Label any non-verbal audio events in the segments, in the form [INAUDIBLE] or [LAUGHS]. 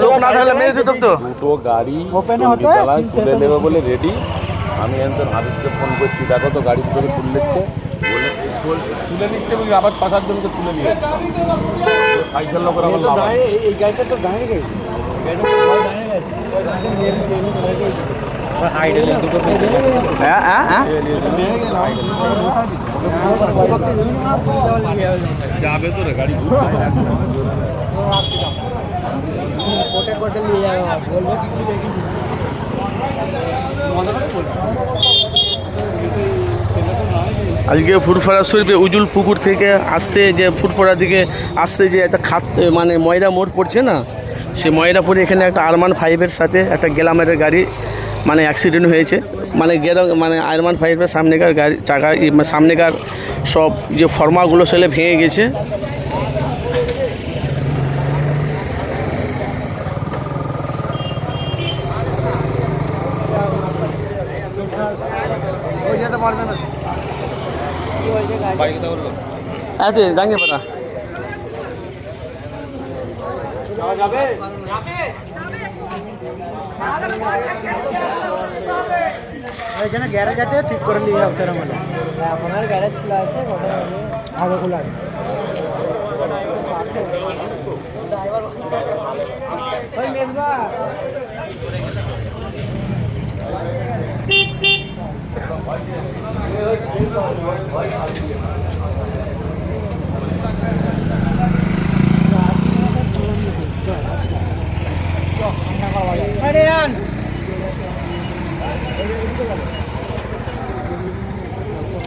লোক না থাকলে মেরে দিত তো? দুটো গাড়ি এ হতো, তুলে নেবে বলে রেডি আমি হাবিবকে ফোন করছি দেখো তো গাড়ি ভিতরে তুলে নিচ্ছে। বলে তুলে নিচ্ছে বলি আবার পাঠার জন্য তো তুলে নিয়ে সাইকেল লোকের আমার এই গাড়িটা তো দাঁড়িয়ে গেছে। হ্যাঁ হ্যাঁ হ্যাঁ যাবে তো রে গাড়ি [LAUGHS] আজকে ফুরফারা শরীফে উজুল পুকুর থেকে আসতে যে ফুরফারা দিকে আসতে যে একটা খাত মানে ময়রা মোড় পড়ছে না, সে ময়রাপুরে এখানে একটা আরমান ফাইভের সাথে একটা গেলামের গাড়ি মানে অ্যাক্সিডেন্ট হয়েছে। মানে গেলা মানে আরমান ফাইভের সামনেকার গাড়ি, চাকা মানে সামনেকার সব যে ফর্মাগুলো সেলে ভেঙে গেছে। আতে জাঙ্গে পাতা এখানে গ্যারেজ আছে ঠিক করে নিয়ে যাও সেরকম হলে। আপনার গ্যারেজ খোলা আছে আগে খোলা আছে।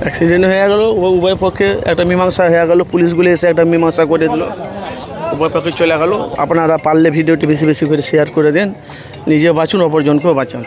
অ্যাক্সিডেন্ট হয়ে গেল উভয় পক্ষে একটা মীমাংসা হয়ে গেল পুলিশগুলি এসে একটা মীমাংসা করে দিল। উভয় পক্ষে চলে গেল। আপনারা পারলে ভিডিওটি বেশি বেশি করে শেয়ার করে দেন। নিজে বাঁচুন, অপরজনকেও বাঁচান।